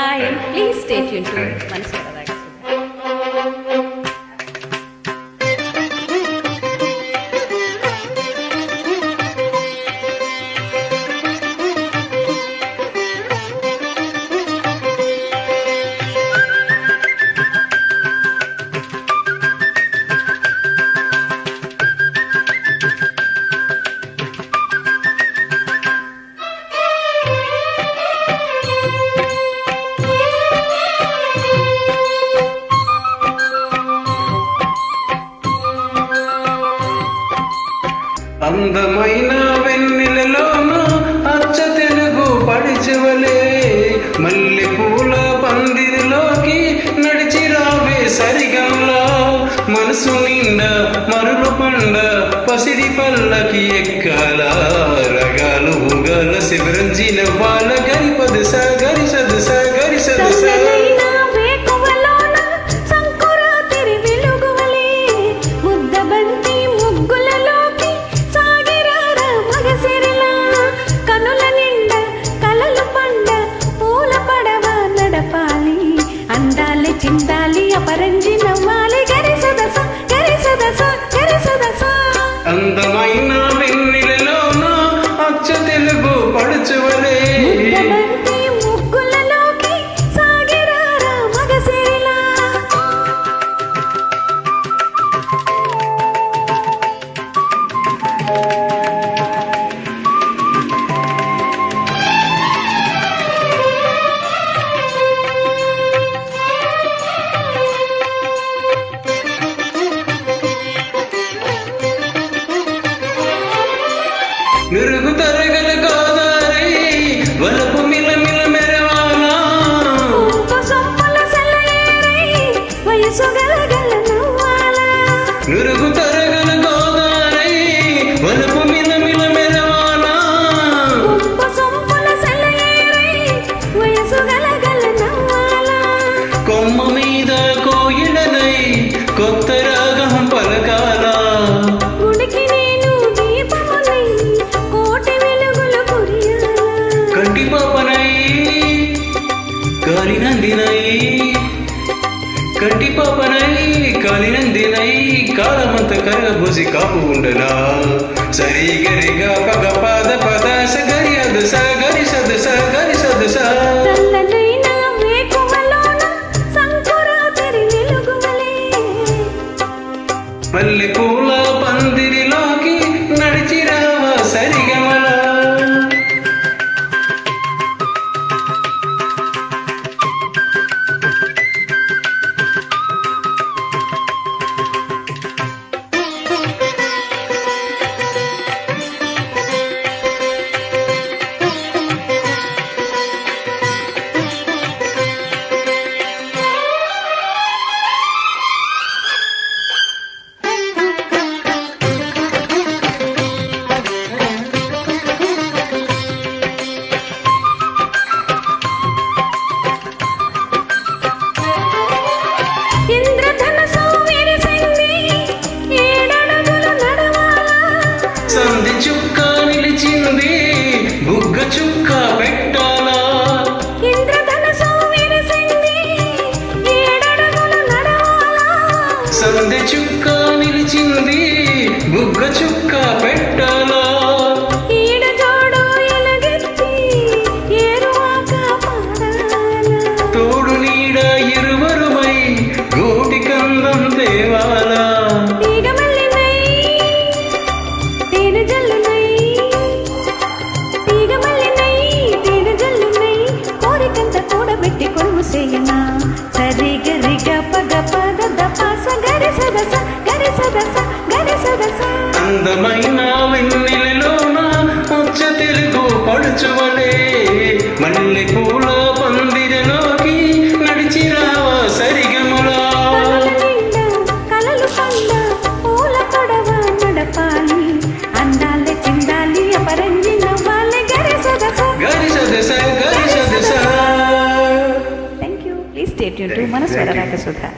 Please stay tuned to Manasara అందమైన వెన్నెలలోను అచ్చ తెలుగు పడిచెవలే మల్లె పూల పందిరిలోకి నడిచి రావే సరిగంలో. మనసు నిండా మరులు పండ పసిడి పల్లకి ఎక్కాల. రగాలు ఉగాల శివరంజిన వాళ్ళ గరిప கந்தமைன கரக ಪಾಪನೈ ಕಾಲಿನಂದಿನೈ ಕಾಲಮಂತ ಕರ ಬುಸಿ ಕಾಪು ಉಂಡನ ಸರಿ ಗರಿಗ ಪಗ ಪಾದ ಪದ ಸಗರಿಯದ ಸಗರಿಸದ ಸಗರಿಸದ ಸ పల్లె పూల పందిరిలో అందమైన వెన్నెలలోన ఉచ్చ తెలుగు పడుచువలే. మల్లె పూల పందిరలోకి నడిచి రావా సరిగములా. అందాలే చిందాలి అపరంజి నవ్వాలి గరి సదస. గరి సదస గరి సదస. థ్యాంక్ యూ ప్లీజ్ టు మన స్వరరాక సుధా.